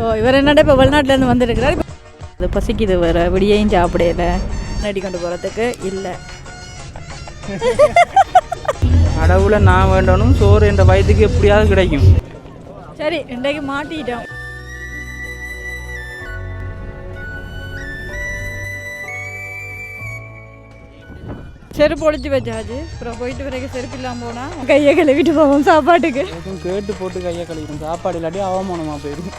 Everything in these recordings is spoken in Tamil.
ஓ இவர் என்னடா இப்போ வெளிநாட்டிலேருந்து வந்திருக்கிறார்? அது பசிக்குது வேறு விடியையும் சாப்பிடையில நடி கொண்டு போகிறதுக்கு இல்லை. கடவுளை நான் வேண்டணும் சோறு என்ற வயதுக்கு எப்படியாவது கிடைக்கும். சரி இன்றைக்கு மாட்டிட்டோம். செருப்பு ஒழிச்சு வச்சாச்சு அப்புறம் போயிட்டு வரைக்கும் செருப்பு இல்லாமல் போனால் கையை கழுவிட்டு போவோம் சாப்பாட்டுக்கு. கேட்டு போட்டு கையை கழிக்கணும் சாப்பாடு இல்லாட்டி அவமானமாக போயிடும்.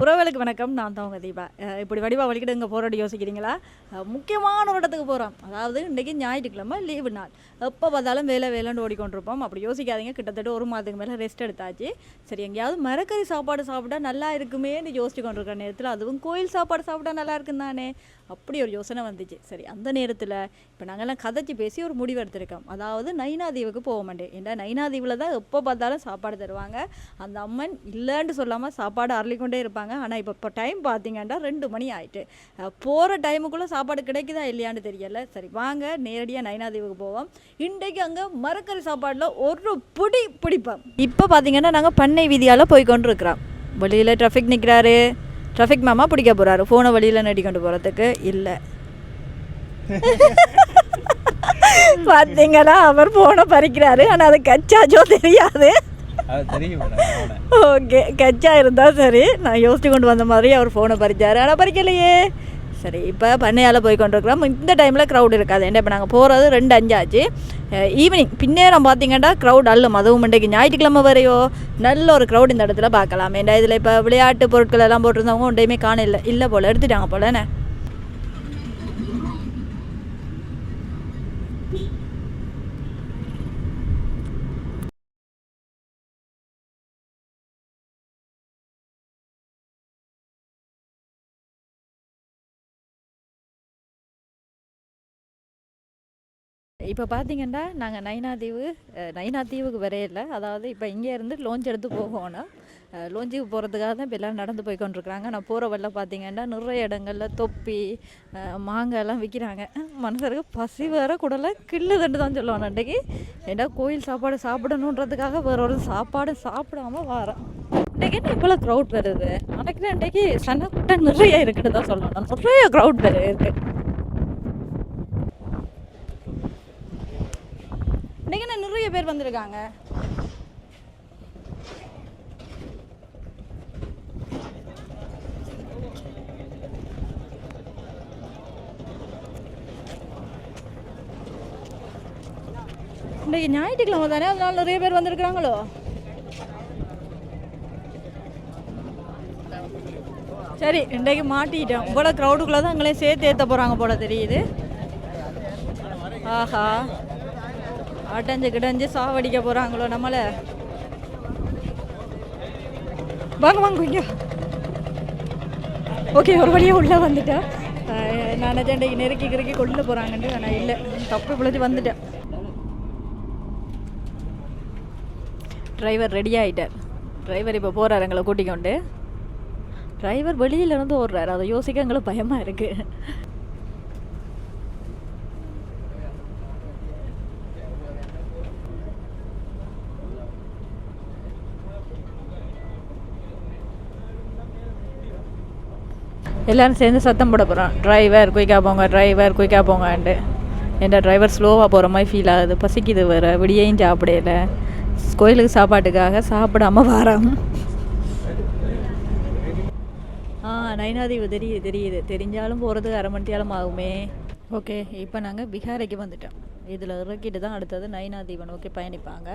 புறவேலுக்கு வணக்கம். நான் தான் உங்கள் தீபா. இப்படி வடிவா வலிக்கிட்டு இங்கே போராடி யோசிக்கிறீங்களா? முக்கியமான ஒரு இடத்துக்கு போகிறோம் அதாவது இன்றைக்கி ஞாயிற்றுக்கிழமை லீவு நாள். எப்போ பார்த்தாலும் வேலை வேலைன்னு ஓடிக்கொண்டிருப்போம். அப்படி யோசிக்காதீங்க. கிட்டத்தட்ட ஒரு மாதத்துக்கு மேலே ரெஸ்ட் எடுத்தாச்சு. சரி எங்கேயாவது மரக்கறி சாப்பாடு சாப்பிட்டா நல்லா இருக்குமேன்னு யோசிச்சு கொண்டிருக்கிற நேரத்தில் அதுவும் கோயில் சாப்பாடு சாப்பிட்டா நல்லா இருக்கும் தானே அப்படி ஒரு யோசனை வந்துச்சு. சரி அந்த நேரத்தில் இப்போ நாங்கள்லாம் கதைச்சி பேசி ஒரு முடிவு எடுத்திருக்கோம். அதாவது நைனாதீவுக்கு போக மாட்டேன். ஏன்னா நைனாதீவில் தான் எப்போ பார்த்தாலும் சாப்பாடு தருவாங்க. அந்த அம்மன் இல்லைன்னு சொல்லாமல் சாப்பாடு அருளிக்கொண்டே இருப்பாங்க. ஆனால் இப்போ இப்போ டைம் பார்த்தீங்கன்னா ரெண்டு மணி ஆயிட்டு. போகிற டைமுக்குள்ளே சாப்பாடு கிடைக்குதா இல்லையான்னு தெரியல. சரி வாங்க நேரடியாக நைனாதீவுக்கு போவோம். இன்றைக்கு அங்கே மரக்கறி சாப்பாடில் ஒரு பிடி பிடிப்போம். இப்போ பார்த்தீங்கன்னா நாங்கள் பண்ணை வீதியால் போய் கொண்டு இருக்கிறோம் வெளியில் ட்ராஃபிக் நிற்கிறாரு டிராஃபிக் மாமா பிடிக்க போகிறாரு ஃபோனை வழியில் நடி கொண்டு போகிறதுக்கு இல்லை. பார்த்தீங்களா அவர் ஃபோனை பறிக்கிறாரு. ஆனால் அது கச்சாச்சோ தெரியாது. ஓகே கச்சா இருந்தால் சரி. நான் யோசிச்சு கொண்டு வந்த மாதிரி அவர் ஃபோனை பறிச்சாரு. ஆனால் பறிக்கலையே. சரி இப்போ பண்ணையால் போய் கொண்டிருக்கிறோம் இந்த டைமில் க்ரௌட் இருக்காது. என்ன இப்போ நாங்கள் போகிறது ரெண்டு அஞ்சாச்சு. ஈவினிங் பின்னேரம் பார்த்தீங்கன்னா க்ரௌட் அள்ளும் அதுவும் இன்றைக்கு ஞாயிற்றுக்கிழமை வரையோ நல்ல ஒரு க்ரௌட் இந்த இடத்துல பார்க்கலாம். ஏன்டா இதில் இப்போ விளையாட்டு பொருட்கள் எல்லாம் போட்டிருந்தவங்க ஒன்றையுமே காண இல்லை இல்லை போல். எடுத்துட்டாங்க போலண்ணே இப்போ பார்த்தீங்கன்னா நாங்கள் நைனா தீவு நைனா தீவுக்கு வரையில. அதாவது இப்போ இங்கே இருந்து லோஞ்ச் எடுத்து போகணும். லோஞ்சுக்கு போகிறதுக்காக தான் இப்போ எல்லாம் நடந்து போய் கொண்டிருக்கிறாங்க. நான் போகிற வழியில் பார்த்தீங்கன்னா நிறைய இடங்களில் தொப்பி மாங்காயெல்லாம் விற்கிறாங்க மனுஷருக்கு பசி வேற கூடல கிள்ளு தண்டு தான் சொல்லுவாங்க அன்றைக்கு ஏன்னா கோயில் சாப்பாடு சாப்பிடணுன்றதுக்காக வேற ஒரு சாப்பாடு சாப்பிடாம வரேன். இன்றைக்கு இவ்வளோ க்ரௌட் வருது? எனக்கு இன்றைக்கு சண்டை கூட்டம் நிறைய இருக்குன்னு தான் சொல்லணும். நிறைய க்ரௌட் வேறு இருக்குது இன்னைக்கு என்ன நிறைய பேர் வந்திருக்காங்க. இன்றைக்கு ஞாயிற்றுக்கிழமை தானே? அதனால நிறைய பேர் வந்திருக்கிறாங்களோ? சரி இன்றைக்கு மாட்டிட்டோம். போல க்ரௌடுக்குள்ளே தான் எங்களையும் சேர்த்து ஏற்ற போகிறாங்க போல தெரியுது. ஆஹா. அடைஞ்சு கிடஞ்சு சாவடிக்க போகிறாங்களோ நம்மளை? வாங்க வாங்க இங்க. ஓகே ஒரு வழியாக உள்ளே வந்துட்டேன். நான் நினைச்சேன் நெருக்கி கிறுக்கி கொண்டு போகிறாங்கன்ட்டு நான் இல்லை. தப்பு பிழைச்சி வந்துட்டேன். டிரைவர் ரெடி ஆகிட்டார் டிரைவர் இப்போ போகிறார் எங்களை கூட்டிக்கொண்டு டிரைவர் வெளியில இருந்து ஓடுறாரு. அதை யோசிக்க எங்களுக்கு பயமாக இருக்குது எல்லோரும் சேர்ந்து சத்தம் போட போகிறோம் டிரைவர் குயிக்காக போங்க டிரைவர் குயிக்காக போங்கன்ட்டு. என்ற டிரைவர் ஸ்லோவாக போகிற மாதிரி ஃபீல் ஆகுது. பசிக்குது வேறு. விடியையும் சாப்பிடையில கோயிலுக்கு சாப்பாட்டுக்காக சாப்பிடாம வரோம். ஆ நயனாதீவு தெரியுது தெரியுது. தெரிஞ்சாலும் போகிறதுக்கு அரை மணி நேரம் ஆகுமே. ஓகே இப்போ நாங்கள் பிகாரைக்கு வந்துட்டோம். இதில் இறக்கிட்டு தான் அடுத்தது நயனாதீவன் ஓகே பயணிப்பாங்க.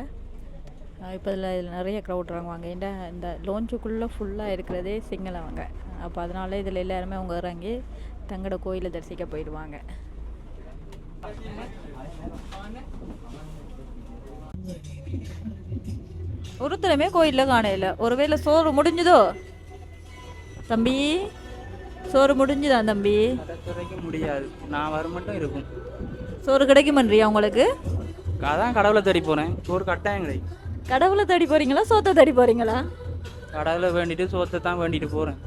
இப்போ இதில் இதில் நிறைய க்ரௌட் இறங்குவாங்க. ஏன்டா இந்த லோஞ்சுக்குள்ளே ஃபுல்லாக இருக்கிறதே சிங்களவங்க அப்போ அதனால இதில் எல்லாருமே அவங்க இறங்கி தங்களோட கோயிலை தரிசிக்க போயிடுவாங்க. ஒருத்தருமே கோயிலில் காணையில ஒருவேளை சோறு முடிஞ்சுதோ? தம்பி சோறு முடிஞ்சுதா தம்பி? முடியாது. நான் வர மட்டும் இருக்கும். சோறு கிடைக்குமன்றியா உங்களுக்கு? அதான் கடவுளை தேடி போகிறேன் ஒரு கட்டாயம் கிடைக்கும். கடவுளை தேடி போறீங்களா சோத்தை தேடி போறீங்களா? கடவுளை வேண்டிட்டு சோத்தை தான் வேண்டிட்டு போகிறேன்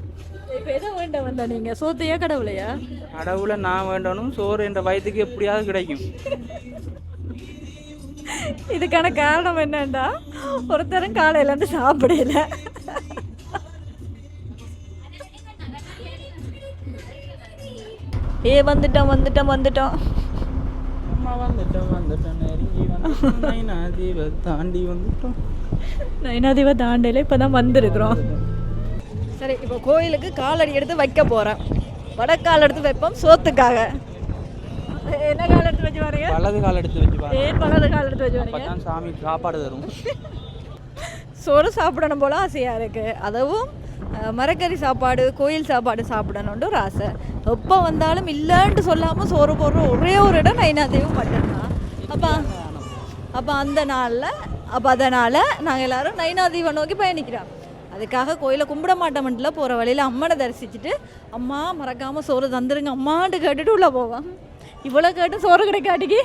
இப்போ எதை வேண்டாம் வந்தா நீங்கள் சோத்தையா கடவுளையா? கடவுளை நான் வேண்டணும் சோறு என்ற வயதுக்கு எப்படியாவது கிடைக்கும். இதுக்கான காரணம் என்னன்னா ஒருத்தரும் காலையிலேருந்து சாப்பிடல. ஏ வந்துட்டோம் வந்துட்டோம் வந்துட்டோம். அம்மா வந்துட்டோம் வந்துட்டோம். நெருங்கி வந்துட்டோம். நைனா தீவை தாண்டி வந்துட்டோம். நைனாதிவ தாண்டையில் இப்போ தான் வந்திருக்கிறோம். சரி இப்போ கோயிலுக்கு காலடி எடுத்து வைக்க போகிறேன் வடக்கால் எடுத்து வைப்போம் சோத்துக்காக. என்ன கால் எடுத்து வச்சு வலது கால் எடுத்து வச்சு பாருங்க. ஏன் வலது கால் எடுத்து வச்சு சாமி சாப்பாடு தரும். சோறு சாப்பிடணும் போல ஆசையாக இருக்குது அதுவும் மரக்கறி சாப்பாடு கோயில் சாப்பாடு சாப்பிடணுன்ட்டு ஒரு ஆசை. எப்போ வந்தாலும் இல்லைன்ட்டு சொல்லாமல் சோறு போடுற ஒரே ஒரு இடம் நைனாதேவி மட்டும்தான். அப்போ அப்போ அந்த நாளில் அப்போ அதனால் நாங்கள் எல்லாரும் நைனாதீவை நோக்கி பயணிக்கிறோம். அதுக்காக கோயிலை கும்பிட மாட்டோம்ல போகிற வழியில் அம்மனை தரிசிச்சுட்டு அம்மா மறக்காமல் சோறு தந்துருங்க அம்மான்ட்டு கேட்டுட்டு உள்ளே போவோம். இவ்வளோ கேட்டு சோறு கிடைக்காட்டிக்கு?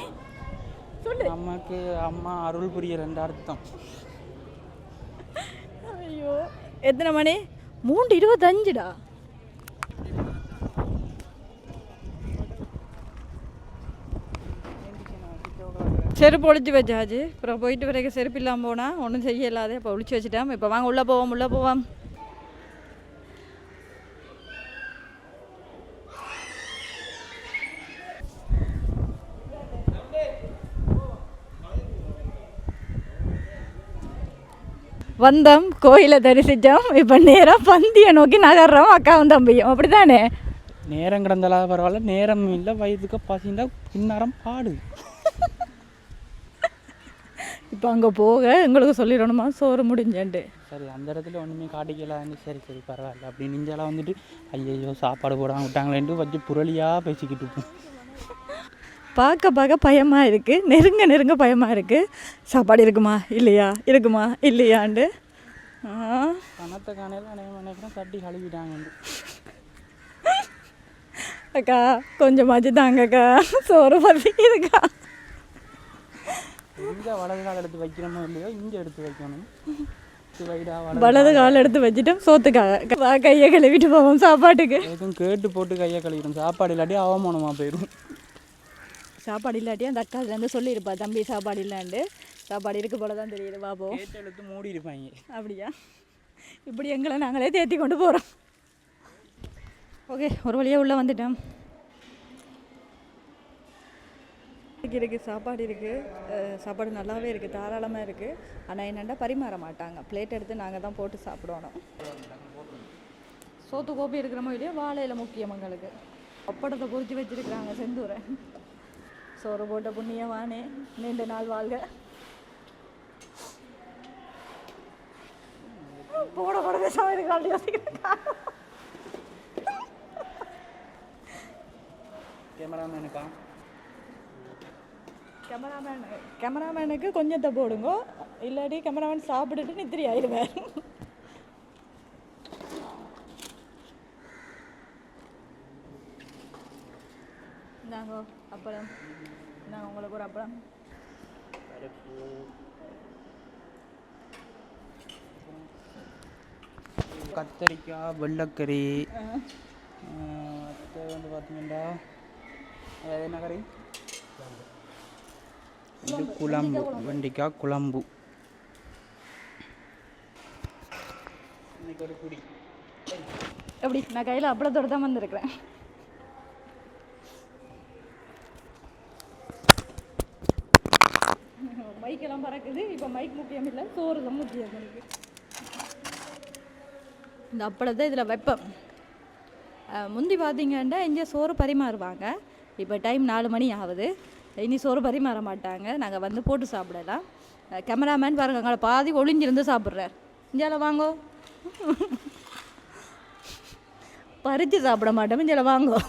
சொல்லு. அம்மாக்கு அம்மா அருள் புரிய ரெண்டு அர்த்தம். ஐயோ எத்தனை மணி? மூன்று இருபத்தஞ்சுடா. செருப்பு ஒழிச்சு வச்சாச்சு அப்புறம் போயிட்டு வரைக்கும் செருப்பு இல்லாமல் போனால் ஒன்றும் செய்ய இல்லாத இப்போ ஒழிச்சு வச்சுட்டேன். இப்போ வாங்க உள்ளே போவோம் உள்ளே போவோம். வந்தோம் கோயிலை தரிசித்தோம். இப்போ நேராக பந்தியை நோக்கி நகர்றோம் அக்காவும் தம்பியும். அப்படிதானே நேரம் கிடந்தாலும் பரவாயில்ல நேரம் இல்லை வயதுக்கு பசிந்தா பின்னரம் பாடு. இப்போ அங்கே போக எங்களுக்கு சொல்லிடணுமா? சோறு முடிஞ்சேன்ட்டு. சரி அந்த இடத்துல ஒன்றுமே காட்டிக்கலான்னு சரி சரி பரவாயில்ல. அப்படி நெஞ்செல்லாம் வந்துட்டு ஐயையோ சாப்பாடு போடாம விட்டாங்களேன்ட்டு வச்சு புரளியாக பேசிக்கிட்டு இருப்போம். பார்க்க பார்க்க பயமாக இருக்குது நெருங்க நெருங்க பயமாக இருக்குது சாப்பாடு இருக்குமா? இல்லையா? இருக்குமா? இல்லையாண்டு. பணத்தை காணையில் நினைக்கிறேன் தட்டி கழுவிட்டாங்க அக்கா கொஞ்சமாச்சு தாங்கக்கா. சோறு பசிக்குதுக்கா இங்கே வலது கால் எடுத்து வைக்கிறோமோ இல்லையோ இங்கே எடுத்து வைக்கணும். வலது கால். எடுத்து வச்சுட்டு சோத்துக்காக கையை கழுவிட்டு போவோம் சாப்பாட்டுக்கு. எதுவும் கேட்டு போட்டு கையை கழுவிடும் சாப்பாடு இல்லாட்டி அவமானமாக போயிடும் சாப்பாடு இல்லாட்டி அந்த அக்காலேருந்து சொல்லியிருப்பா தம்பி சாப்பாடு இல்லாண்டு சாப்பாடு இருக்கு போல தான் தெரியுது பாப்போ கேட்டு எடுத்து மூடி இருப்பாங்க. அப்படியா? இப்படி எங்களை நாங்களே தேத்தி கொண்டு போகிறோம் ஓகே ஒரு வழியாக உள்ளே வந்துட்டோம். இருக்கு இருக்குது சாப்பாடு இருக்குது சாப்பாடு நல்லாவே இருக்குது தாராளமாக இருக்குது ஆனால் என்னென்னா பரிமாற மாட்டாங்க. பிளேட் எடுத்து நாங்கள் தான் போட்டு சாப்பிடணும். சோத்து கோப்பி இருக்கிறோமோ இல்லையோ வாழையில முக்கியம் எங்களுக்கு. அப்படத்தை பொறிச்சு வச்சிருக்கிறாங்க செந்தூரை. சோறு போட்ட புண்ணியவானே. நீண்ட நாள் வாழ்க. போட போட பேசாம இருக்காள் யோசிக்கிறேன். கேமராமேனுக்கா கேமராமேன் கேமராமேனுக்கு கொஞ்சத்தை போடுங்க. இல்லாட்டி கேமராமேன் சாப்பிட்டுட்டு நித்திரி ஆயிடுவேன் இந்தாங்கோ அப்பளம். நான் உங்களுக்கு ஒரு அப்பளம். கத்தரிக்காய் வெள்ளைக்கறி. அடுத்து வந்து பார்த்தீங்கன்னா அது என்ன கறி? இது குழம்பு. வெண்டைக்காய் குழம்பு. இன்னைக்கு ஒரு குடி எப்படி? நான் கையில் அப்பளத்தோடு தான் வந்திருக்கிறேன். மைக்கெல்லாம் பறக்குது. இப்போ மைக் முக்கியம் இல்லை. சோறு தான் முக்கியம் எனக்கு. இந்த அப்பளத்தை இதில் வைப்பேன் முந்தி பார்த்தீங்கன்னா இங்கே சோறு பரிமாறுவாங்க. இப்போ டைம் நாலு மணி ஆகுது. இனி சோறு பரிமாற மாட்டாங்க. நாங்கள் வந்து போட்டு சாப்பிடலாம். கேமராமேன் பாருங்க அங்கே பாதி ஒளிஞ்சிருந்து சாப்பிட்றார். இஞ்சால வாங்கோ. பறித்து சாப்பிட மாட்டோம். இஞ்சால வாங்கோ.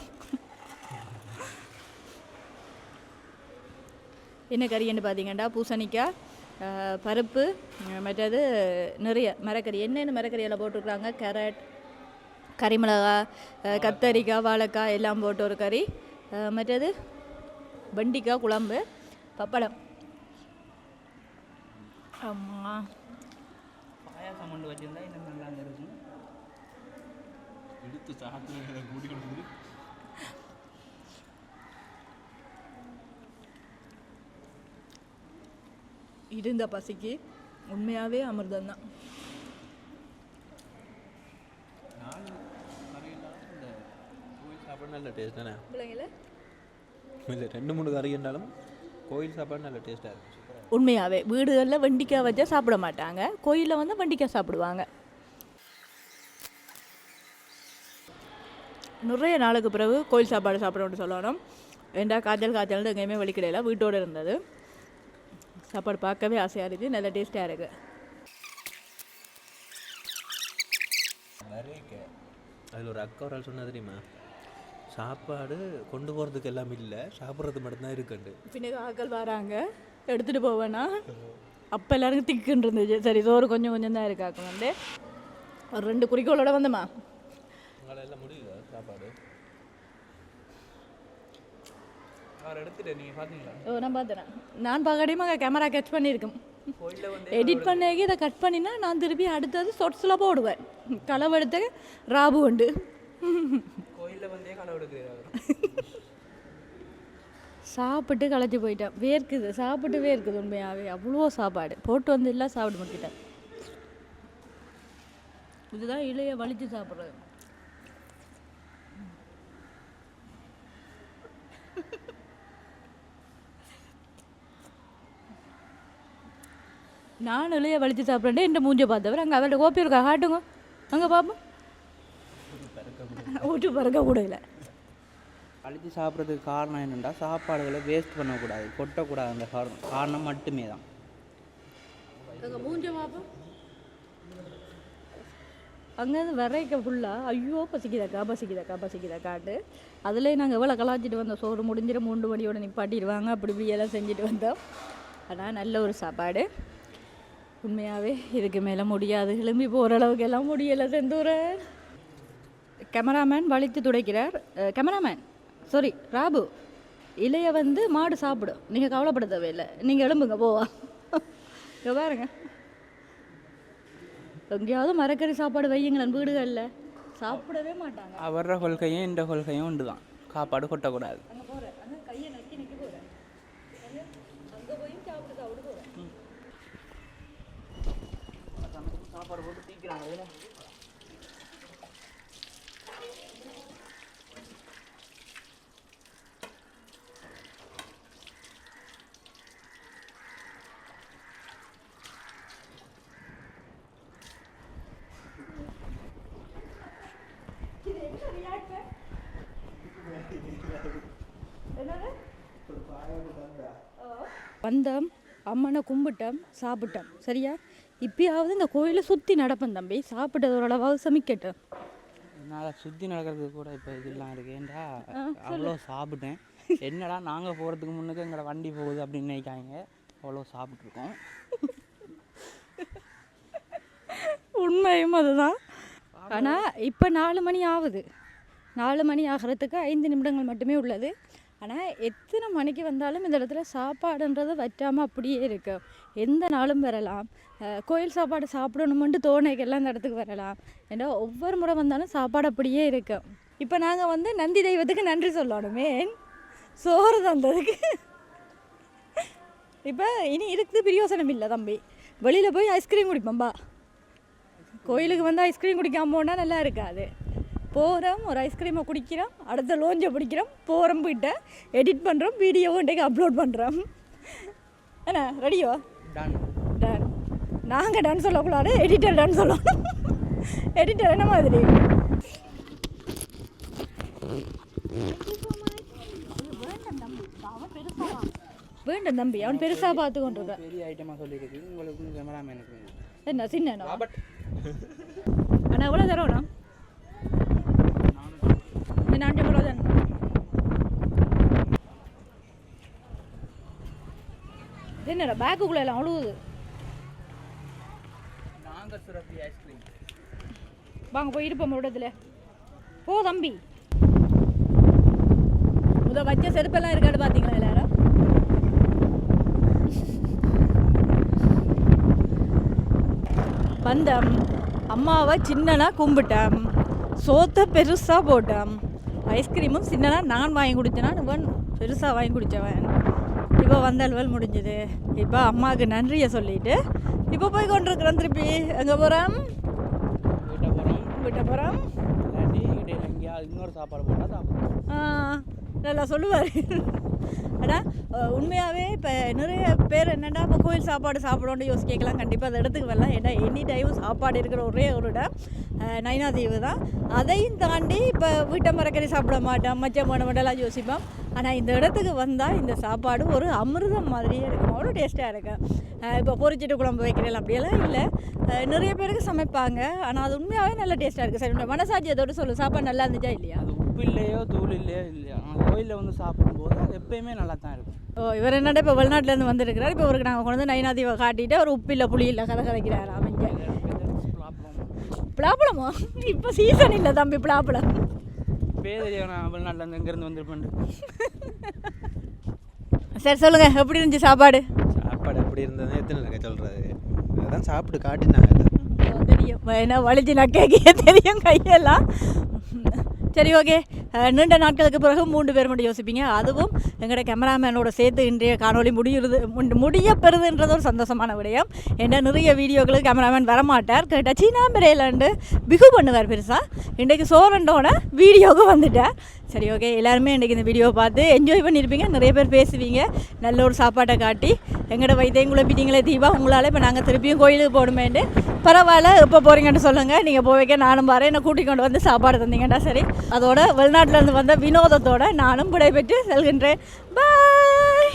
என்ன கறின்னு பார்த்தீங்கன்னா பூசணிக்காய் பருப்பு மற்றது நிறைய மரக்கறி. என்னென்ன மரக்கறியெல்லாம் போட்டிருக்காங்க கேரட் கறிமிளகா கத்தரிக்காய் வாழைக்காய் எல்லாம் போட்டு ஒரு கறி. மற்றது வெண்டிக்காய் குழம்பு பப்படம். ஆமாம் பாயாசம் கொண்டு வச்சிருந்தா இன்னும் நல்லா இருந்திருக்கும். எடுத்து சாப்பிட்டு கூட்டி கொடுக்குது இருந்த பசிக்கு உண்மையாகவே அமிர்தம் தான். சாப்பாடு நல்ல டேஸ்ட் இல்லை ரெண்டு மூணு கறி இருந்தாலும் கோயில் சாப்பாடு நல்ல டேஸ்ட்டாக இருக்கும். உண்மையாகவே வீடுகளில் வெண்டிக்காய் வச்சா சாப்பிட மாட்டாங்க. கோயிலில் வந்து வெண்டிக்காய் சாப்பிடுவாங்க. நிறைய நாளுக்கு பிறகு கோயில் சாப்பாடு சாப்பிடணும்னு சொல்லணும். ஏண்டா காய்ச்சல் காய்ச்சல் எங்கேயுமே வெளிக்கிடையில வீட்டோடு இருந்தது. சாப்பாடு பார்க்கவே ஆசையாக இருக்குது. நல்ல டேஸ்ட்டாக இருக்குது அதில் ஒரு அக்கா ஒரு ஆள் சொன்னா தெரியுமா? சாப்பாடு கொண்டு போகிறதுக்கு எல்லாம் இல்லை சாப்பிட்றது மட்டும்தான் இருக்குண்டு. பின்ன ஆக்கள் வராங்க. எடுத்துகிட்டு போவேனா? அப்போ எல்லாருக்கும் திக்குன்னு இருந்துச்சு. சரி சோறு கொஞ்சம் கொஞ்சம் தான் இருக்காக்கும் வந்து. ஒரு ரெண்டு குறிக்கோளோட வந்தம்மா உங்களால் எல்லாம் முடியுதா சாப்பாடு அவர் எடுத்துட்டு நீங்கள் பார்த்தீங்களா ஓ நான் பார்த்தேன். நான் பார்க்கடியுமா கேமரா கட் பண்ணியிருக்கேன். எடிட் பண்ணேக்கி இதை கட் பண்ணினா நான் திருப்பி அடுத்தது சொட்ஸில் போடுவேன். களவெடுத்த ராபு உண்டு. கோயிலில் வந்தே களை எடுக்கிறாரு சாப்பிட்டு களைச்சி போயிட்டேன். வேர்க்குது சாப்பிட்டு வேர்க்குது உண்மையாகவே அவ்வளோ சாப்பாடு. போட்டு வந்து எல்லாம் சாப்பிட மாட்டேன். இதுதான் இலைய வலிச்சு சாப்பிட்றது. நான் இலைய வலிச்சு சாப்பிட்றேன் இந்த மூஞ்ச பார்த்தவர். அங்கே அவள்கிட்ட கோப்பி இருக்கா? காட்டுங்க. அங்கே பார்ப்போம் ஊட்டு பறக்க கூட இல்லை. சாப்பிட்றதுக்கு காரணம் என்னென்னா சாப்பாடுகளை வேஸ்ட் பண்ணக்கூடாது கொட்டக்கூடாது. அந்த காரணம் காரணம் மட்டுமே தான் மூஞ்ச பார்ப்போம் அங்கேருந்து வரைக்க ஃபுல்லாக ஐயோ பசிக்குதாக்கா பசிக்குதாக்கா பசிக்குதாக்காட்டு அதுலேயே நாங்கள் எவ்வளோ கலாச்சிட்டு வந்தோம். சோறு முடிஞ்சிட மூன்று மணியோட நிப்பாட்டிடுவாங்க. அப்படி இப்படி எல்லாம் செஞ்சுட்டு வந்தோம். ஆனால் நல்ல ஒரு சாப்பாடு. உண்மையாகவே இதுக்கு மேலே முடியாது. எலும்பி போகிற அளவுக்கு எல்லாம் முடியலை செந்தூரன் கேமராமேன் வலித்து துடைக்கிறார். கேமராமேன் சாரி ராபு இலைய வந்து மாடு சாப்பிடும். நீங்கள் கவலைப்பட தேவையில்லை. நீங்கள் எலும்புங்க போவா. இங்கே பாருங்க. எங்கேயாவது மரக்கறி சாப்பாடு வையுங்களேன் வீடுகளில். சாப்பிடவே மாட்டாங்க. அவர கொள்கையும் இந்த கொள்கையும் உண்டு தான் சாப்பாடு கொட்டக்கூடாது அங்கே போகிறேன் அங்கே கையை நக்கி நக்கி போகிறேன் அங்கே போய் சாப்பிட்டு சாப்பிட்டு போகிறேன் சாப்பாடு போட்டு தீக்கிறாங்க வந்தோம் அம்மனை கும்பிட்டோம் சாப்பிட்டோம். சரியா? இப்பயாவது இந்த கோயிலை சுற்றி நடப்பேன் தம்பி. சாப்பிட்டது ஓரளவாவது சமைக்கட்டும் என்னால் சுற்றி நடக்கிறதுக்கு கூட இப்போ இதெல்லாம் இருக்கு. ஏன்டா அவ்வளோ சாப்பிட்டேன். என்னடா நாங்கள் போகிறதுக்கு முன்னுக்கு எங்களோட வண்டி போகுது அப்படின்னு நினைக்காங்க அவ்வளோ சாப்பிட்ருக்கோம் உண்மையும் அதுதான். ஆனால் இப்போ நாலு மணி ஆகுது. நாலு மணி ஆகிறதுக்கு ஐந்து நிமிடங்கள் மட்டுமே உள்ளது. ஆனால் எத்தனை மணிக்கு வந்தாலும் இந்த இடத்துல சாப்பாடுன்றது வற்றாமல் அப்படியே இருக்கும் எந்த நாளும் வரலாம். கோயில் சாப்பாடு சாப்பிடணுமென்ட்டு தோணைக்கெல்லாம் இந்த இடத்துக்கு வரலாம். ஏன்னா ஒவ்வொரு முறை வந்தாலும் சாப்பாடு அப்படியே இருக்கும் இப்போ நாங்கள் வந்து நந்தி தெய்வத்துக்கு நன்றி சொல்லணுமே. சோறு தந்ததுக்கு. இப்போ இனி இருக்குது பிரியோசனம் இல்லை தம்பி. வெளியில் போய் ஐஸ்கிரீம் குடிப்போம்பா கோயிலுக்கு வந்து ஐஸ்கிரீம் குடிக்காம போனால் நல்லா இருக்காது. போகிறோம் ஒரு ஐஸ்கிரீமை குடிக்கிறோம் அடுத்த லோஞ்சை பிடிக்கிறோம் போகிறோம் போயிட்டு எடிட் பண்ணுறோம் வீடியோவும் இன்றைக்கு அப்லோட் பண்ணுறோம் என்ன ரெடியோ டன் டன் நாங்கள் டன் சொல்லக்கூடாது எடிட்டர் டன் சொல்லணும். எடிட்டர் என்ன மாதிரி? வேண்டும் தம்பி அவன் பெருசாக பார்த்து கொண்டிருக்கான் பெரிய ஐட்டமாக சொல்லியிருக்கு உங்களுக்கு கேமராமேனுக்கு என்ன சின்ன அண்ணா எவ்வளோ தரோண்ணா ஐம்பது ரூபா தானே இது என்னடா பேக்குக்குள்ளே எல்லாம் அழுகுது நாங்கள் சுரப்பி ஐஸ்கிரீம் வாங்க போய் இருப்போம் இடத்துல போ தம்பி முத வச்ச செருப்பெல்லாம் இருக்காடு பார்த்தீங்களா எல்லாரும் வந்தம் அம்மாவை சின்னனா கும்பிட்டேன் சோத்தை பெருசாக போட்டான் ஐஸ்கிரீமும் சின்னனா நான் வாங்கி குடிச்சேனா இவன் பெருசாக வாங்கி குடித்தவன் இப்போ வந்த அலுவல் முடிஞ்சுது. இப்போ அம்மாவுக்கு நன்றியை சொல்லிட்டு இப்போ போய் கொண்டிருக்கிறோம் திருப்பி. எங்கே போகிறோம் வீட்டை போகிறோம் விட்ட போகிறோம் இன்னொரு சாப்பாடு போட்டால் சாப்பிடுவோம். நல்லா சொல்லுவார். ஆனால் உண்மையாகவே இப்போ நிறைய பேர் என்னென்னா இப்போ கோயில் சாப்பாடு சாப்பிடணும்னு யோசிக்கலாம் கண்டிப்பாக அந்த இடத்துக்கு வரலாம் ஏன்னா எனி டைம் சாப்பாடு இருக்கிற ஒரே ஒரு இடம் நைனா தீவு தான். அதையும் தாண்டி இப்போ வீட்டை மரக்கறி சாப்பிட மாட்டோம். மச்சம் பண்ண மாட்டெல்லாம் யோசிப்போம். ஆனால் இந்த இடத்துக்கு வந்தால் இந்த சாப்பாடு ஒரு அமிர்தம் மாதிரியே இருக்கும். அவ்வளோ டேஸ்ட்டாக இருக்கும். இப்போ பொரிச்சிட்டு குழம்பு வைக்கிறேன் அப்படியெல்லாம் இல்லை. நிறைய பேருக்கு சமைப்பாங்க. ஆனால் அது உண்மையாகவே நல்ல டேஸ்ட்டாக இருக்குது சரி உன்னோட மனசாட்சியத்தோடு சொல்லு. சாப்பாடு நல்லா இருந்துச்சா இல்லையா? உப்பு இல்லையோ தூள் இல்லையோ இல்லையோ ஆனால் கோயிலில் வந்து சாப்பிடும்போது அது எப்பயுமே நல்லா தான் இருக்கும். ஓ இவர் என்னடா இப்போ வெளிநாட்டிலேருந்து வந்திருக்கிறார்? இப்போ இவருக்கு நாங்கள் கொண்டு வந்து நைனாதீவை காட்டிட்டு ஒரு உப்பு இல்லை புளி இல்லை கதை கதைக்கிறார் அவங்க பிளாப்பழமா? இப்போ சீசன் இல்லை தம்பி பிளாப்பழம். பேர் நான் வெளிநாட்டில் இங்கேருந்து வந்திருப்பேன் சரி சொல்லுங்கள் எப்படி இருந்துச்சு சாப்பாடு? சாப்பாடு எப்படி இருந்ததுன்னு எத்தனை இருக்க சொல்கிறது அதான் சாப்பிட்டு காட்டினாங்க. தெரியும். என்ன வலிச்சு நக்கே தெரியும் கையெல்லாம். சரி ஓகே நீண்ட நாட்களுக்கு பிறகு மூன்று பேர் மட்டும் யோசிப்பீங்க. அதுவும் எங்களோட கேமராமேனோட சேர்த்து இன்றைய காணொளி முடியுது முன்- முடிய பெறுதுன்றது ஒரு சந்தோஷமான விடயம். என்ன நிறைய வீடியோக்களுக்கு கேமராமேன் வரமாட்டார். கேட்டால் சீனா மிரையிலாண்டு பிகு பண்ணுவார் பெருசாக இன்றைக்கு சோரண்டோட வீடியோவுக்கு வந்துட்டார் சரி ஓகே எல்லாருமே இன்றைக்கி இந்த வீடியோவை பார்த்து என்ஜாய் பண்ணியிருப்பீங்க நிறைய பேர் பேசுவீங்க. நல்ல ஒரு சாப்பாட்டை காட்டி. எங்களோட வைத்தியம் குழப்பிட்டீங்களே தீபா உங்களால் இப்போ நாங்கள் திருப்பியும் கோயிலுக்கு போகணுமேன்ட்டு. பரவாயில்ல எப்போ போகிறீங்கன்னு சொல்லுங்கள் நீங்கள் போய் வைக்க நானும் வரேன். என்னை கூட்டிக் கொண்டு வந்து சாப்பாடு தந்தீங்கடா சரி. அதோட வெளிநாட்டிலேருந்து வந்த வினோதத்தோட நானும் விடைபெற்று செல்கின்றேன். பாய்